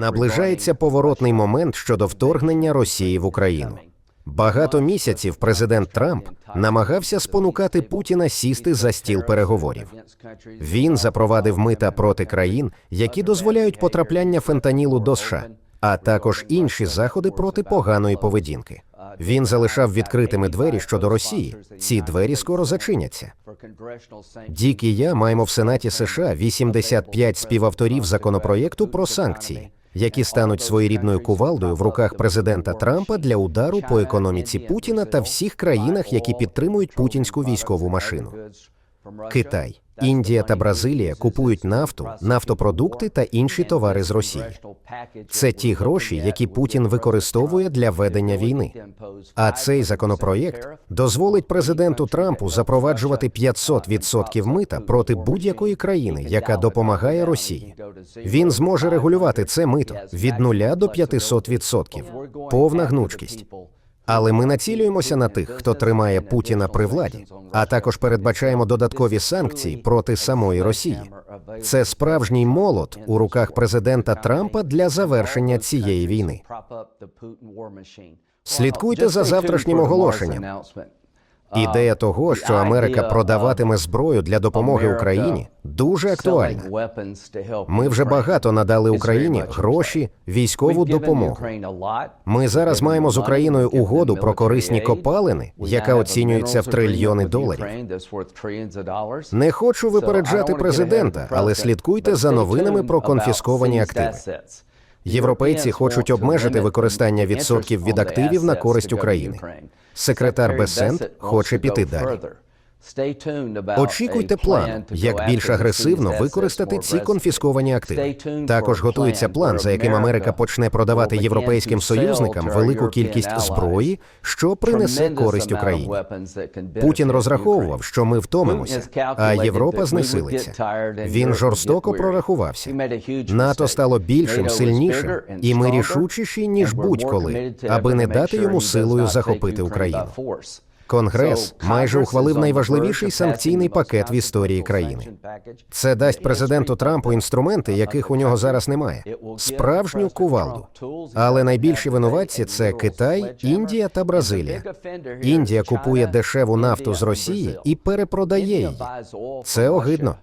Наближається поворотний момент щодо вторгнення Росії в Україну. Багато місяців президент Трамп намагався спонукати Путіна сісти за стіл переговорів. Він запровадив мита проти країн, які дозволяють потрапляння фентанілу до США, а також інші заходи проти поганої поведінки. Він залишав відкритими двері щодо Росії. Ці двері скоро зачиняться. Дік і я маємо в Сенаті США 85 співавторів законопроєкту про санкції, які стануть своєрідною кувалдою в руках президента Трампа для удару по економіці Путіна та всіх країнах, які підтримують путінську військову машину. Китай, Індія та Бразилія купують нафту, нафтопродукти та інші товари з Росії. Це ті гроші, які Путін використовує для ведення війни. А цей законопроєкт дозволить президенту Трампу запроваджувати 500% мита проти будь-якої країни, яка допомагає Росії. Він зможе регулювати це мито від 0 до 500%. Повна гнучкість. Але ми націлюємося на тих, хто тримає Путіна при владі, а також передбачаємо додаткові санкції проти самої Росії. Це справжній молот у руках президента Трампа для завершення цієї війни. Слідкуйте за завтрашнім оголошенням. Ідея того, що Америка продаватиме зброю для допомоги Україні, дуже актуальна. Ми вже багато надали Україні гроші, військову допомогу. Ми зараз маємо з Україною угоду про корисні копалини, яка оцінюється в трильйони доларів. Не хочу випереджати президента, але слідкуйте за новинами про конфісковані активи. Європейці хочуть обмежити використання відсотків від активів на користь України. Секретар Бесент хоче піти далі. Очікуйте план, як більш агресивно використати ці конфісковані активи. Також готується план, за яким Америка почне продавати європейським союзникам велику кількість зброї, що принесе користь Україні. Путін розраховував, що ми втомимося, а Європа знесилиться. Він жорстоко прорахувався. НАТО стало більшим, сильнішим, і ми рішучіші ніж будь-коли, аби не дати йому силою захопити Україну. Конгрес майже ухвалив найважливіший санкційний пакет в історії країни. Це дасть президенту Трампу інструменти, яких у нього зараз немає. Справжню кувалду. Але найбільші винуватці це Китай, Індія та Бразилія. Індія купує дешеву нафту з Росії і перепродає її. Це огидно.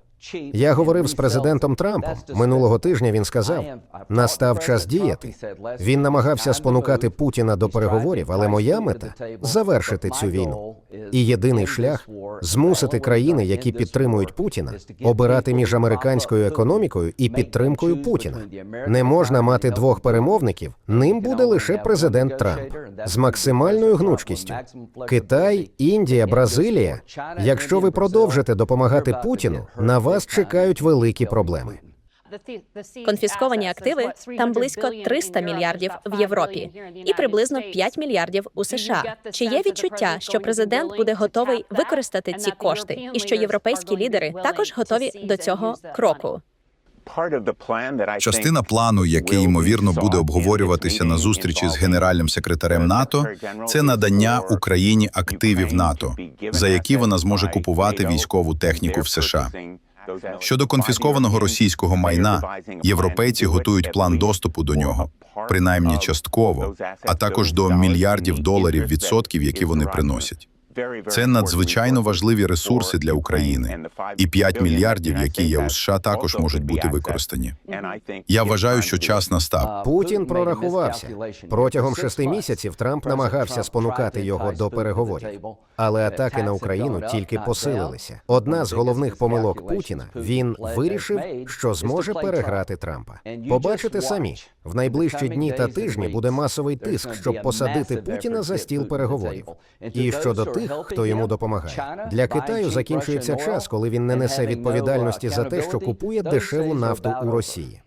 Я говорив з президентом Трампом минулого тижня. Він сказав: настав час діяти. Він намагався спонукати Путіна до переговорів, але моя мета завершити цю війну. І єдиний шлях змусити країни, які підтримують Путіна, обирати між американською економікою і підтримкою Путіна. Не можна мати двох перемовників. Ним буде лише президент Трамп з максимальною гнучкістю. Китай, Індія, Бразилія. Якщо ви продовжите допомагати Путіну, на вас чекають великі проблеми. Конфісковані активи там близько 300 мільярдів в Європі і приблизно 5 мільярдів у США. Чи є відчуття, що президент буде готовий використати ці кошти, і що європейські лідери також готові до цього кроку? Частина плану, який ймовірно буде обговорюватися на зустрічі з генеральним секретарем НАТО, це надання Україні активів НАТО, за які вона зможе купувати військову техніку в США. Щодо конфіскованого російського майна, європейці готують план доступу до нього, принаймні частково, а також до мільярдів доларів відсотків, які вони приносять. Це надзвичайно важливі ресурси для України, і 5 мільярдів, які є у США, також можуть бути використані. Я вважаю, що час настав. Путін прорахувався протягом шести місяців. Трамп намагався спонукати його до переговорів, але атаки на Україну тільки посилилися. Одна з головних помилок Путіна він вирішив, що зможе переграти Трампа. Побачите самі в найближчі дні та тижні буде масовий тиск, щоб посадити Путіна за стіл переговорів. І щодо тих, хто йому допомагає, для Китаю закінчується час, коли він не несе відповідальності за те, що купує дешеву нафту у Росії.